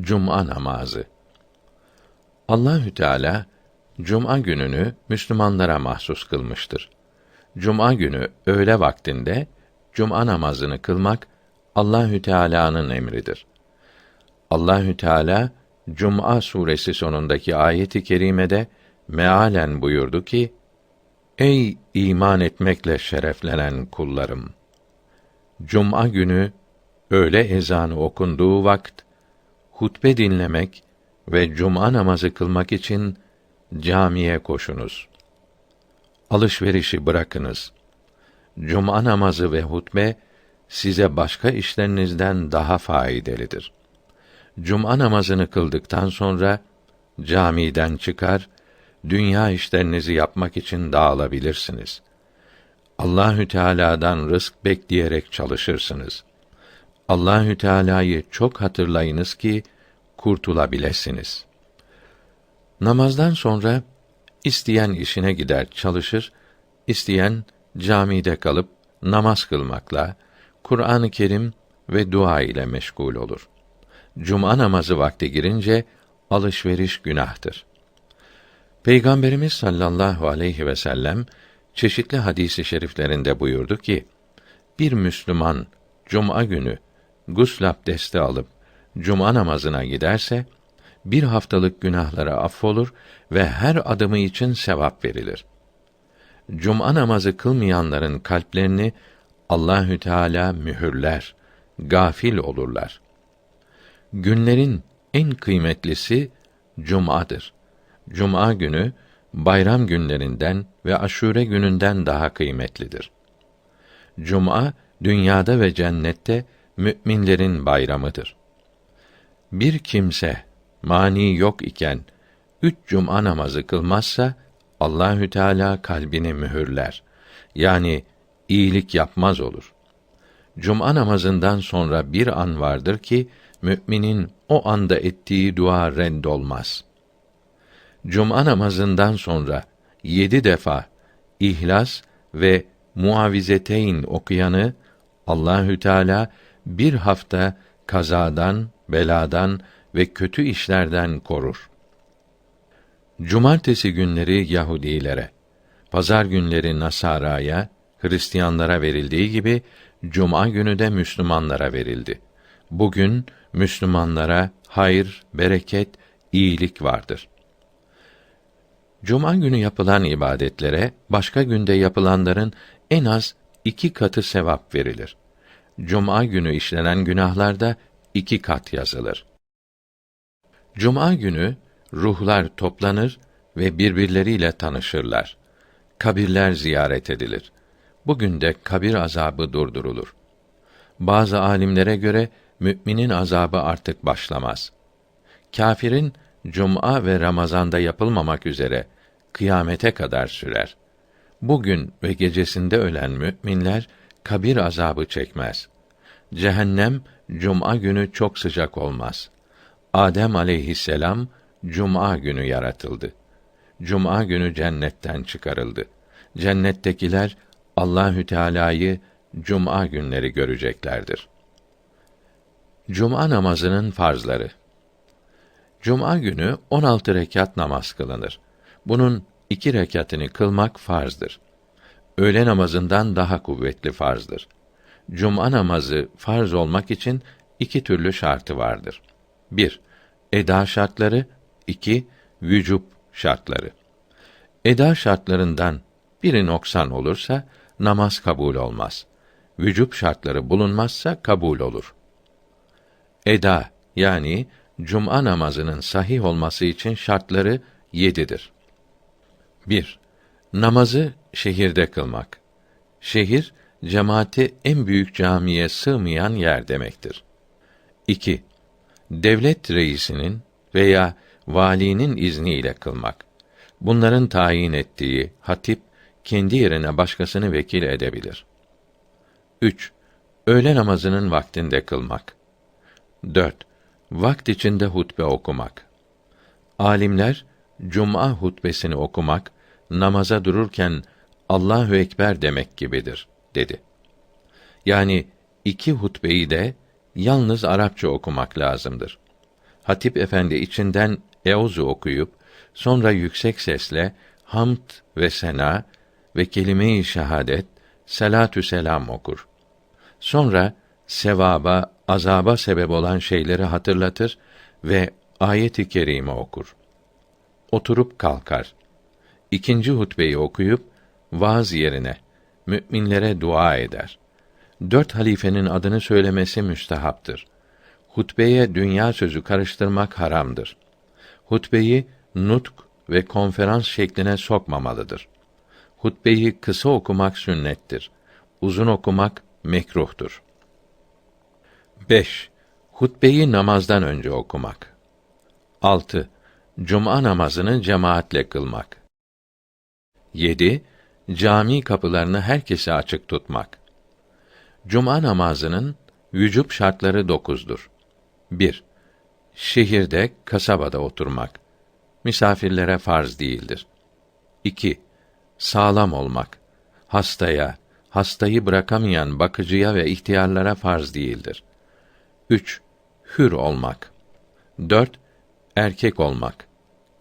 Cuma namazı. Allahü Teala cuma gününü Müslümanlara mahsus kılmıştır. Cuma günü öğle vaktinde cuma namazını kılmak Allahü Teala'nın emridir. Allahü Teala Cuma suresi sonundaki ayeti kerimede mealen buyurdu ki: Ey iman etmekle şereflenen kullarım! Cuma günü öğle ezanı okunduğu vakt hutbe dinlemek ve cuma namazı kılmak için camiye koşunuz. Alışverişi bırakınız. Cuma namazı ve hutbe size başka işlerinizden daha faydalıdır. Cuma namazını kıldıktan sonra camiden çıkar, dünya işlerinizi yapmak için dağılabilirsiniz. Allahü Teala'dan rızk bekleyerek çalışırsınız. Allahü Teala'yı çok hatırlayınız ki kurtulabilirsiniz. Namazdan sonra isteyen işine gider çalışır, isteyen camide kalıp namaz kılmakla, Kur'an-ı Kerim ve dua ile meşgul olur. Cuma namazı vakti girince alışveriş günahtır. Peygamberimiz sallallahu aleyhi ve sellem çeşitli hadisi şeriflerinde buyurdu ki: Bir Müslüman cuma günü gusl abdesti alıp cuma namazına giderse bir haftalık günahları affolur ve her adımı için sevap verilir. Cuma namazı kılmayanların kalplerini Allahü Teala mühürler, gafil olurlar. Günlerin en kıymetlisi cumadır. Cuma günü bayram günlerinden ve aşure gününden daha kıymetlidir. Cuma dünyada ve cennette müminlerin bayramıdır. Bir kimse mani yok iken üç cuma namazı kılmazsa Allahü Teala kalbini mühürler. Yani iyilik yapmaz olur. Cuma namazından sonra bir an vardır ki müminin o anda ettiği dua reddolmaz. Cuma namazından sonra yedi defa İhlas ve Muavizeteyn okuyanı Allahü Teala bir hafta kazadan, beladan ve kötü işlerden korur. Cumartesi günleri Yahudilere, pazar günleri Nasara'ya, Hristiyanlara verildiği gibi cuma günü de Müslümanlara verildi. Bugün Müslümanlara hayır, bereket, iyilik vardır. Cuma günü yapılan ibadetlere başka günde yapılanların en az iki katı sevap verilir. Cuma günü işlenen günahlarda iki kat yazılır. Cuma günü ruhlar toplanır ve birbirleriyle tanışırlar. Kabirler ziyaret edilir. Bugün de kabir azabı durdurulur. Bazı alimlere göre müminin azabı artık başlamaz. Kâfirin cuma ve Ramazan'da yapılmamak üzere kıyamete kadar sürer. Bugün ve gecesinde ölen müminler kabir azabı çekmez. Cehennem cuma günü çok sıcak olmaz. Adem aleyhisselam cuma günü yaratıldı. Cuma günü cennetten çıkarıldı. Cennettekiler Allahü Teala'yı cuma günleri göreceklerdir. Cuma namazının farzları. Cuma günü 16 rekat namaz kılınır. Bunun iki rekatını kılmak farzdır. Öğle namazından daha kuvvetli farzdır. Cuma namazı farz olmak için iki türlü şartı vardır. 1. Eda şartları, 2. Vücub şartları. Eda şartlarından biri noksan olursa namaz kabul olmaz. Vücub şartları bulunmazsa kabul olur. Eda yani cuma namazının sahih olması için şartları yedidir. 1. Namazı şehirde kılmak. Şehir cemaati en büyük camiye sığmayan yer demektir. 2. Devlet reisinin veya valinin izniyle kılmak. Bunların tayin ettiği hatip kendi yerine başkasını vekil edebilir. 3. Öğle namazının vaktinde kılmak. 4. Vakt içinde hutbe okumak. Alimler cuma hutbesini okumak namaza dururken Allahu ekber demek gibidir dedi. Yani iki hutbeyi de yalnız Arapça okumak lazımdır. Hatip efendi içinden Euzu okuyup sonra yüksek sesle hamd ve sena ve kelime-i şehadet, salatü selam okur. Sonra sevaba, azaba sebep olan şeyleri hatırlatır ve ayet-i kerime okur. Oturup kalkar. İkinci hutbeyi okuyup vaaz yerine müminlere dua eder. Dört halifenin adını söylemesi müstehaptır. Hutbeye dünya sözü karıştırmak haramdır. Hutbeyi nutk ve konferans şekline sokmamalıdır. Hutbeyi kısa okumak sünnettir. Uzun okumak mekruhtur. 5. Hutbeyi namazdan önce okumak. 6. Cuma namazını cemaatle kılmak. 7. Cami kapılarını herkese açık tutmak. Cuma namazının vücub şartları dokuzdur. 1. Şehirde, kasabada oturmak. Misafirlere farz değildir. 2. Sağlam olmak. Hastaya, hastayı bırakamayan bakıcıya ve ihtiyarlara farz değildir. 3. Hür olmak. 4. Erkek olmak.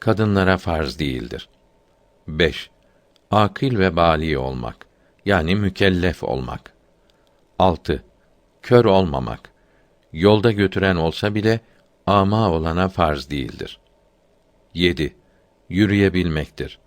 Kadınlara farz değildir. 5. Akil ve bali olmak. Yani mükellef olmak. 6. Kör olmamak. Yolda götüren olsa bile ama olana farz değildir. 7. Yürüyebilmektir.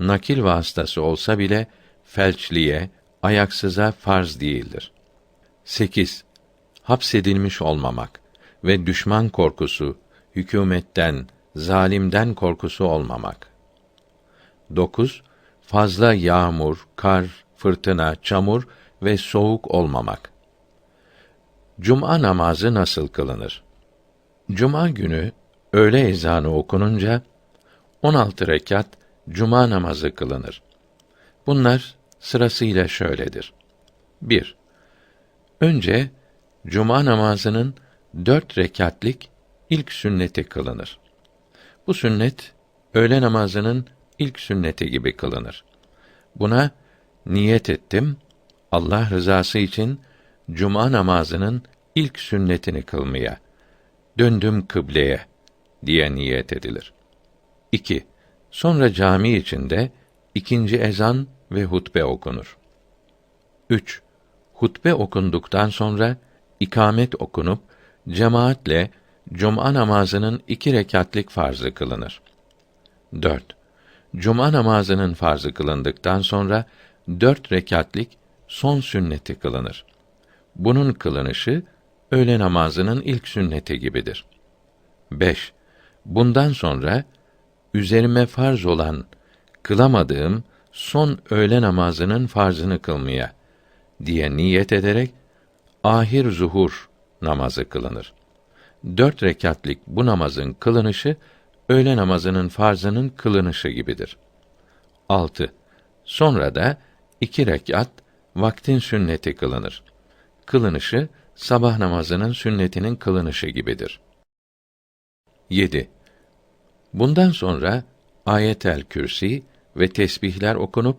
Nakil vasıtası olsa bile felçliye, ayaksıza farz değildir. 8. Hapsedilmiş olmamak ve düşman korkusu, hükümetten, zalimden korkusu olmamak. 9. Fazla yağmur, kar, fırtına, çamur ve soğuk olmamak. Cuma namazı nasıl kılınır? Cuma günü öğle ezanı okununca 16 rekat cuma namazı kılınır. Bunlar sırasıyla şöyledir. 1. Önce cuma namazının dört rekatlik ilk sünneti kılınır. Bu sünnet öğle namazının ilk sünneti gibi kılınır. Buna niyet ettim Allah rızası için cuma namazının ilk sünnetini kılmaya. Döndüm kıbleye diye niyet edilir. 2. Sonra cami içinde ikinci ezan ve hutbe okunur. 3. Hutbe okunduktan sonra ikamet okunup cemaatle cuma namazının iki rekatlik farzı kılınır. 4. Cuma namazının farzı kılındıktan sonra dört rekatlik son sünneti kılınır. Bunun kılınışı öğle namazının ilk sünneti gibidir. 5. Bundan sonra üzerime farz olan kılamadığım son öğle namazının farzını kılmaya diye niyet ederek ahir zuhur namazı kılınır. Dört rekatlik bu namazın kılınışı öğle namazının farzının kılınışı gibidir. 6. Sonra da iki rekat vaktin sünneti kılınır. Kılınışı sabah namazının sünnetinin kılınışı gibidir. 7. Bundan sonra ayetel kürsi ve tesbihler okunup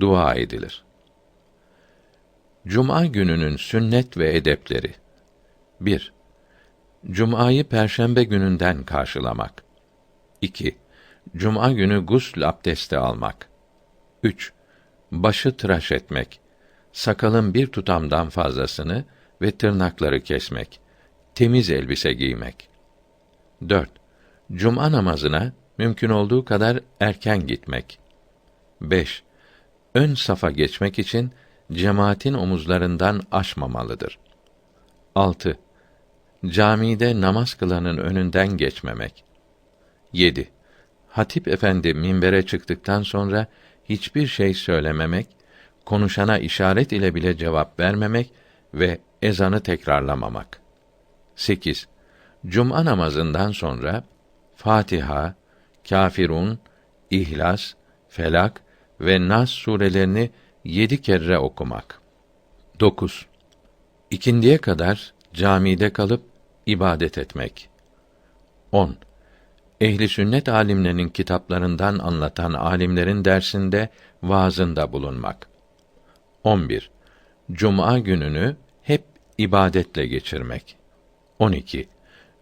dua edilir. Cuma gününün sünnet ve edepleri. 1. Cuma'yı perşembe gününden karşılamak. 2. Cuma günü gusl abdesti almak. 3. Başı tıraş etmek. Sakalın bir tutamdan fazlasını ve tırnakları kesmek. Temiz elbise giymek. 4. Cuma namazına mümkün olduğu kadar erken gitmek. 5. Ön safa geçmek için cemaatin omuzlarından aşmamalıdır. 6. Camide namaz kılanın önünden geçmemek. 7. Hatip efendi minbere çıktıktan sonra hiçbir şey söylememek, konuşana işaret ile bile cevap vermemek ve ezanı tekrarlamamak. 8. Cuma namazından sonra Fatiha, Kafirun, İhlas, Felak ve Nas surelerini yedi kere okumak. 9. İkindiye kadar camide kalıp ibadet etmek. 10. Ehli sünnet alimlerinin kitaplarından anlatan alimlerin dersinde vaazında bulunmak. 11. Cuma gününü hep ibadetle geçirmek. 12.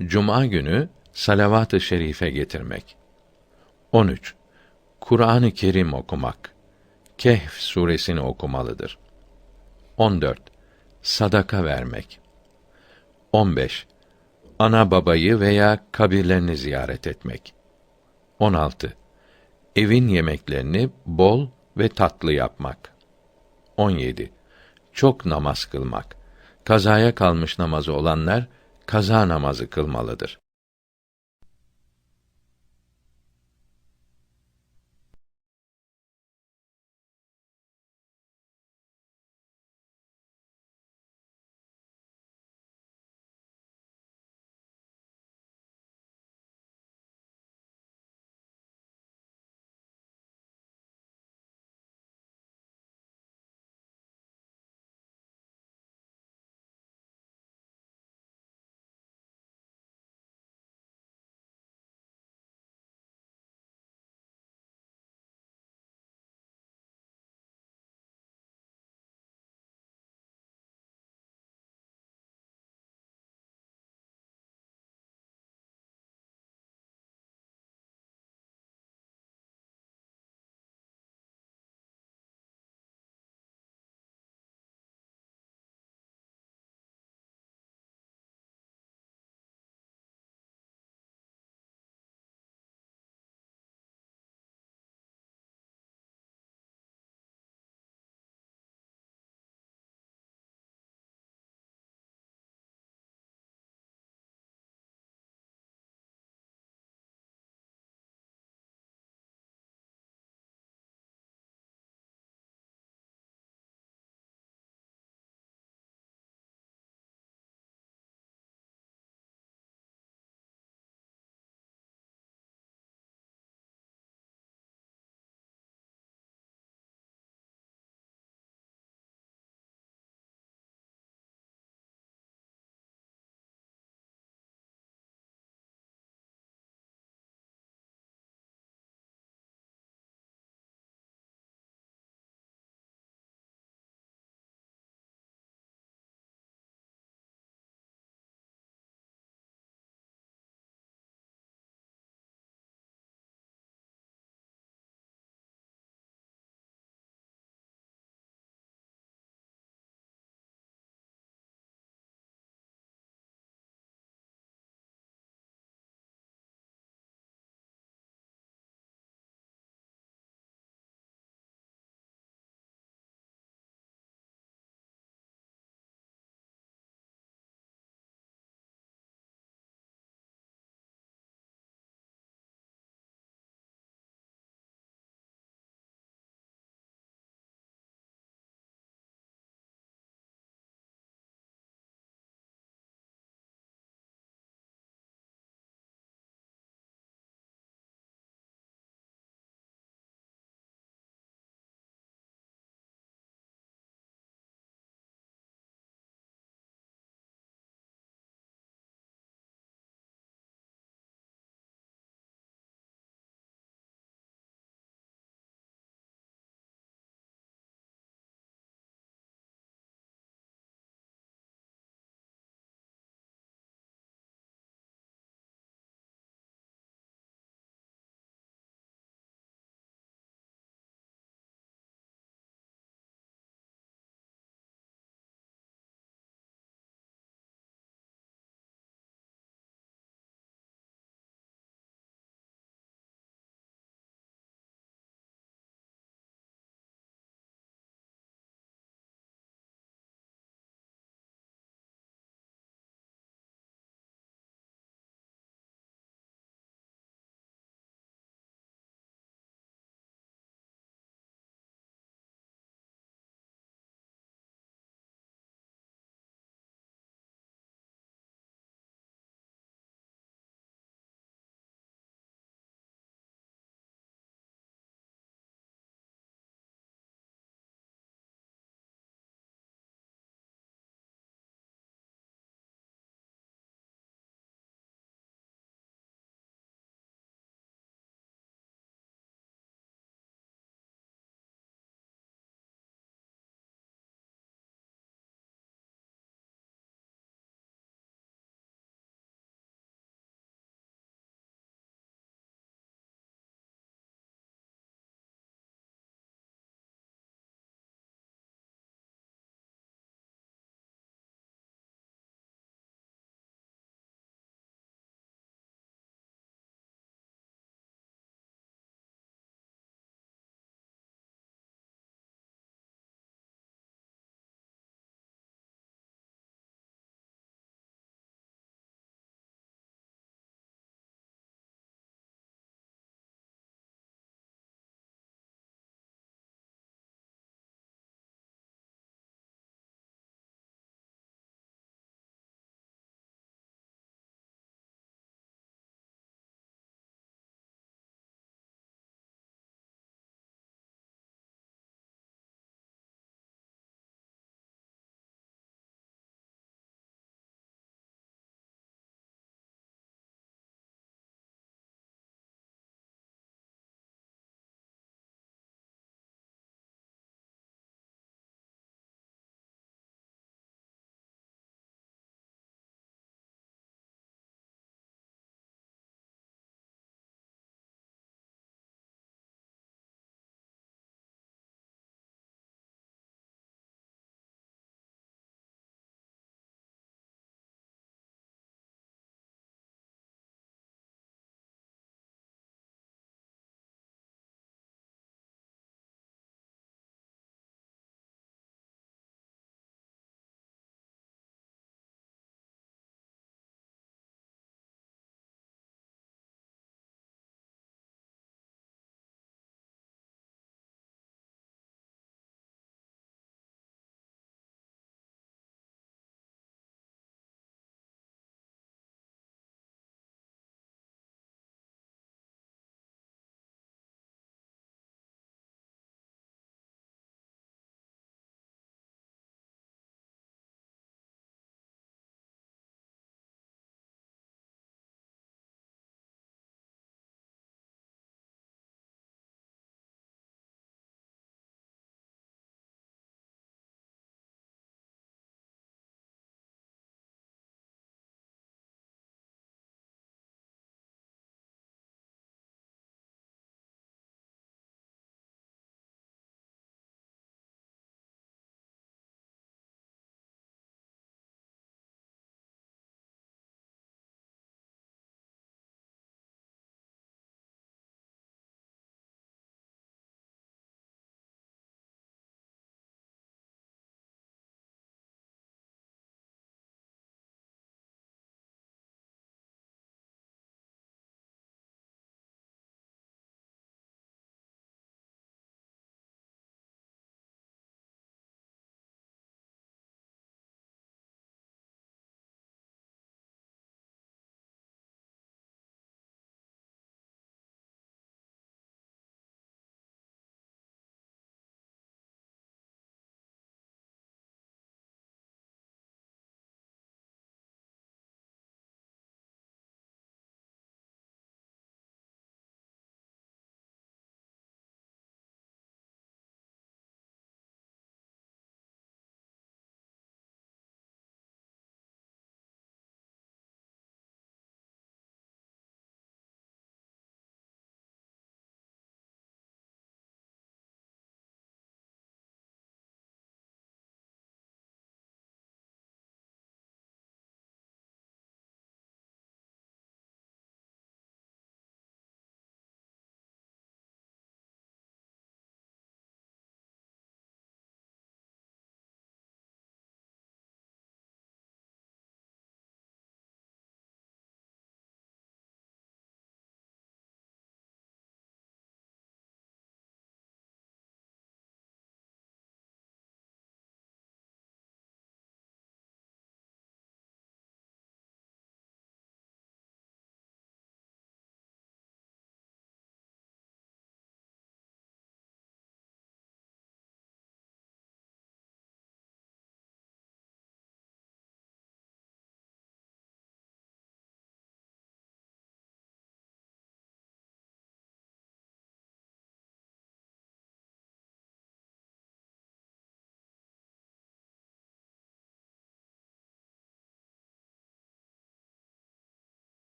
Cuma günü salavat-ı şerife getirmek. 13. Kur'an-ı Kerim okumak. Kehf suresini okumalıdır. 14. Sadaka vermek. 15. Ana babayı veya kabirlerini ziyaret etmek. 16. Evin yemeklerini bol ve tatlı yapmak. 17. Çok namaz kılmak. Kazaya kalmış namazı olanlar kaza namazı kılmalıdır.